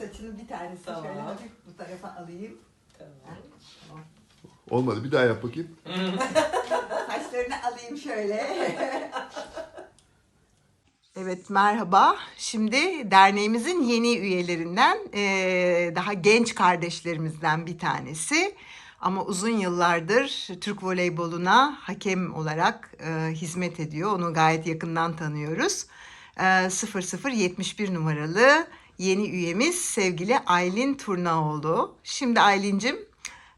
saçının bir tanesi Tamam. şöyle hafif bu tarafa alayım. Tamam. Olmadı bir daha yap bakayım. Saçlarını alayım şöyle. Evet merhaba. Şimdi derneğimizin yeni üyelerinden eee, daha genç kardeşlerimizden bir tanesi. Ama uzun yıllardır Türk voleyboluna hakem olarak eee, hizmet ediyor. Onu gayet yakından tanıyoruz. Eee 0071 numaralı yeni üyemiz sevgili Aylin Turnaoğlu. Şimdi Aylin'cim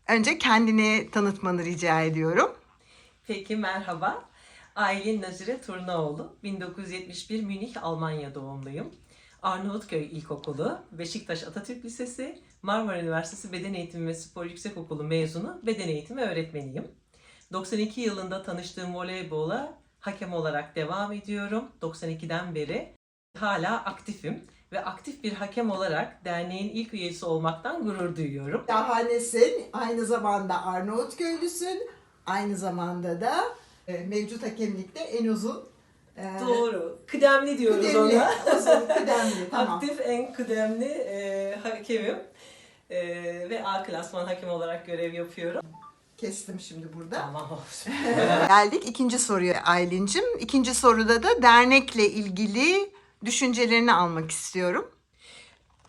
önce kendini tanıtmanı rica ediyorum. Peki merhaba. Aylin Nazire Turnaoğlu. 1971 Münih, Almanya doğumluyum. Arnavutköy İlkokulu, Beşiktaş Atatürk Lisesi, Marmara Üniversitesi Beden Eğitimi ve Spor Yüksekokulu mezunu beden eğitimi öğretmeniyim. 92 yılında tanıştığım voleybola hakem olarak devam ediyorum. 92'den beri hala aktifim ve aktif bir hakem olarak derneğin ilk üyesi olmaktan gurur duyuyorum. Şahanesin. Aynı zamanda Arnavutköylüsün. Aynı zamanda da e, mevcut hakemlikte en uzun. e, Doğru. Kıdemli diyoruz kıdemli, ona. Uzun kıdemli. Tamam. Aktif en kıdemli e, hakemim. E, ve A klasman hakem olarak görev yapıyorum. Kestim şimdi burada. Tamam olsun. Geldik ikinci soruya Aylin'cim. İkinci soruda da dernekle ilgili düşüncelerini almak istiyorum.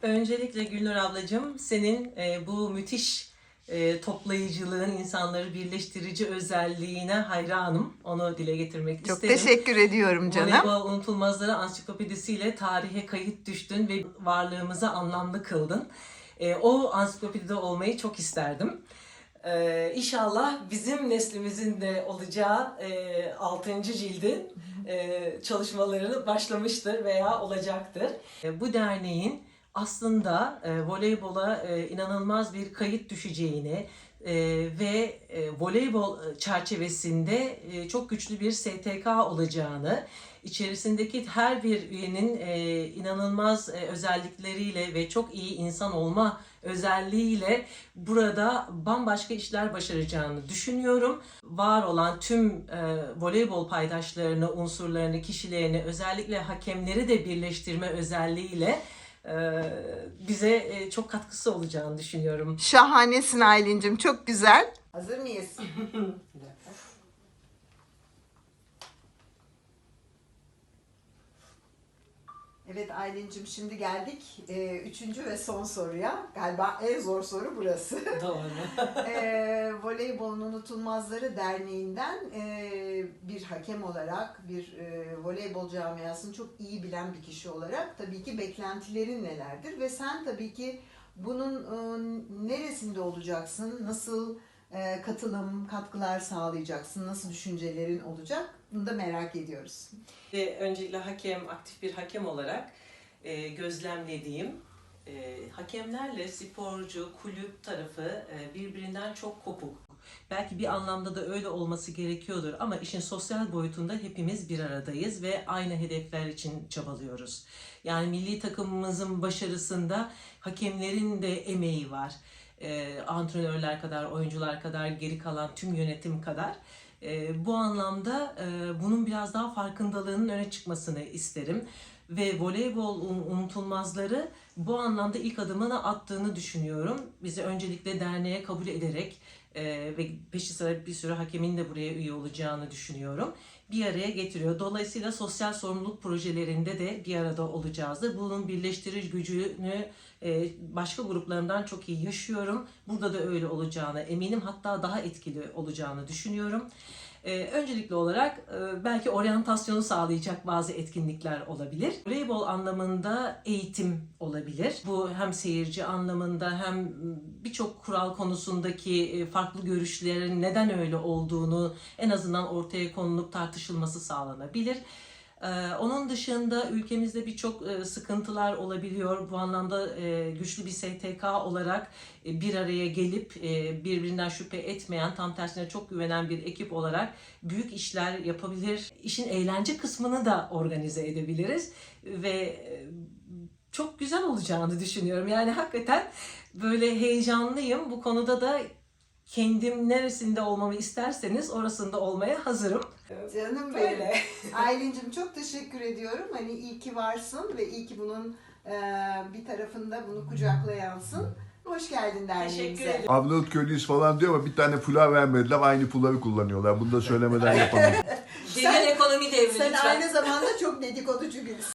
Öncelikle Gülnur ablacığım senin e, bu müthiş e, toplayıcılığın, insanları birleştirici özelliğine hayranım. Onu dile getirmek Çok isterim. teşekkür ediyorum canım. Voleybol Unutulmazları Ansiklopedisiyle tarihe kayıt düştün ve varlığımızı anlamlı kıldın. E, o ansiklopedide olmayı çok isterdim. E, inşallah bizim neslimizin de olacağı e, 6. cildin çalışmaları başlamıştır veya olacaktır. E, bu derneğin aslında e, voleybola e, inanılmaz bir kayıt düşeceğini e, ve e, voleybol çerçevesinde e, çok güçlü bir STK olacağını, içerisindeki her bir üyenin e, inanılmaz e, özellikleriyle ve çok iyi insan olma özelliğiyle burada bambaşka işler başaracağını düşünüyorum. Var olan tüm e, voleybol paydaşlarını, unsurlarını, kişilerini, özellikle hakemleri de birleştirme özelliğiyle e, bize e, çok katkısı olacağını düşünüyorum. Şahanesin Aylin'cim. Çok güzel. Hazır mıyız? Evet Aylin'cim şimdi geldik e, üçüncü ve son soruya. Galiba en zor soru burası. Doğru. e, Voleybolun Unutulmazları Derneği'nden e, bir hakem olarak, bir e, voleybol camiasını çok iyi bilen bir kişi olarak tabii ki beklentilerin nelerdir? Ve sen tabii ki bunun e, neresinde olacaksın? Nasıl katılım, katkılar sağlayacaksın? Nasıl düşüncelerin olacak? Bunu da merak ediyoruz. Ve öncelikle hakem, aktif bir hakem olarak e, gözlemlediğim e, hakemlerle sporcu, kulüp tarafı e, birbirinden çok kopuk. Belki bir anlamda da öyle olması gerekiyordur ama işin sosyal boyutunda hepimiz bir aradayız ve aynı hedefler için çabalıyoruz. Yani milli takımımızın başarısında hakemlerin de emeği var. E, antrenörler kadar, oyuncular kadar, geri kalan tüm yönetim kadar. E, bu anlamda e, bunun biraz daha farkındalığının öne çıkmasını isterim. Ve voleybol un- unutulmazları bu anlamda ilk adımını attığını düşünüyorum. Bizi öncelikle derneğe kabul ederek e, ve peşi sıra bir sürü hakemin de buraya üye olacağını düşünüyorum. Bir araya getiriyor. Dolayısıyla sosyal sorumluluk projelerinde de bir arada olacağızdır. Bunun birleştirici gücünü e, başka gruplarımdan çok iyi yaşıyorum. Burada da öyle olacağını eminim. Hatta daha etkili olacağını düşünüyorum. E, öncelikli olarak e, belki oryantasyonu sağlayacak bazı etkinlikler olabilir. Voleybol anlamında eğitim olabilir. Bu hem seyirci anlamında hem birçok kural konusundaki e, farklı görüşlerin neden öyle olduğunu en azından ortaya konulup tartışılması sağlanabilir. Ee, Onun dışında ülkemizde birçok e, sıkıntılar olabiliyor. Bu anlamda e, güçlü bir STK olarak e, bir araya gelip birbirinden şüphe etmeyen, tam tersine çok güvenen bir ekip olarak büyük işler yapabilir. İşin eğlence kısmını da organize edebiliriz ve çok güzel olacağını düşünüyorum. Yani hakikaten böyle heyecanlıyım. Bu konuda da kendim neresinde olmamı isterseniz orasında olmaya hazırım. Canım benim. Böyle. Aylin'cim çok teşekkür ediyorum. Hani iyi ki varsın ve iyi ki bunun e, bir tarafında bunu kucaklayansın. Hoş geldin Teşekkür derneğimize. ederim. Arnavut köylüyüz falan diyor ama bir tane pulav vermediler. Aynı pulavı kullanıyorlar. Bunu da söylemeden yapamam. Genel ekonomi devri Sen lütfen. aynı zamanda çok dedikoducu